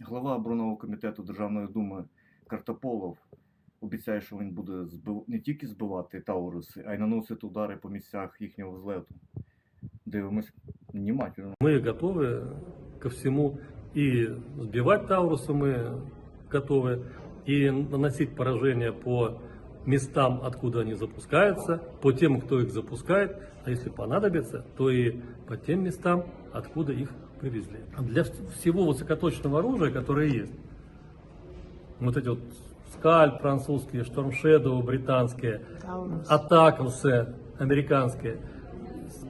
Глава оборонного комітету Державної думи Картополов обіцяє, що він буде збив... не тільки збивати Тауруси, а й наносити удари по місцях їхнього взлету. Дивимось внимательно. Мы готовы ко всему и сбивать Таурусы мы готовы, и наносить поражение по Местам, откуда они запускаются, по тем, кто их запускает, а если понадобится, то и по тем местам, откуда их привезли. Для вс- всего высокоточного оружия, которое есть, вот эти вот скальп французские, штормшедоу британские, атакамсы американские,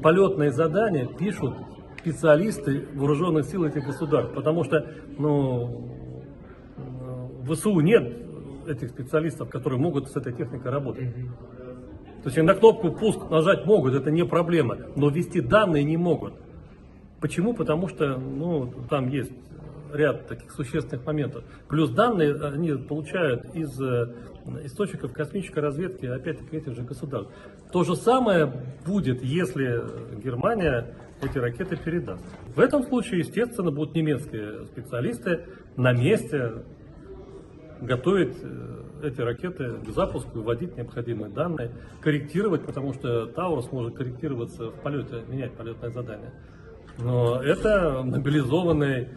полетные задания пишут специалисты вооруженных сил этих государств, потому что ну, в ВСУ нет этих специалистов, которые могут с этой техникой работать. То есть на кнопку пуск нажать могут, это не проблема, но ввести данные не могут. Почему? Потому что ну, там есть ряд таких существенных моментов. Плюс данные они получают из э, источников космической разведки, опять-таки, этих же государств. То же самое будет, если Германия эти ракеты передаст. В этом случае, естественно, будут немецкие специалисты на месте готовить э, эти ракеты к запуску, вводить необходимые данные, корректировать, потому что Таурус может корректироваться в полете, менять полетное задание. Но это мобилизованный,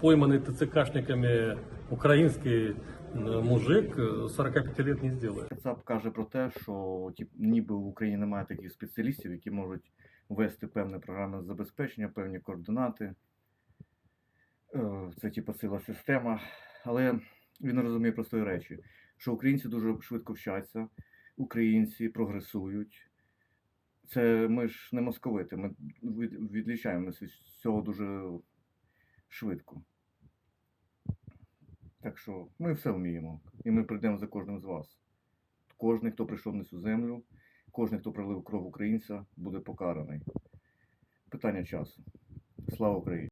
пойманный ТЦКшниками украинский э, мужик э, 45 лет не сделает. Кацап каже про те, що тип, ніби в Україні немає таких спеціалістів, які можуть ввести певне програмне забезпечення, певні координати. Е, Це типу сила система. Але він розуміє простої речі, що українці дуже швидко вчаться, українці прогресують. Це ми ж не московити, ми відлічаємося від цього дуже швидко. Так що ми все вміємо, і ми прийдемо за кожним з вас. Кожен, хто прийшов на цю землю, кожен, хто пролив кров українця, буде покараний. Питання часу. Слава Україні!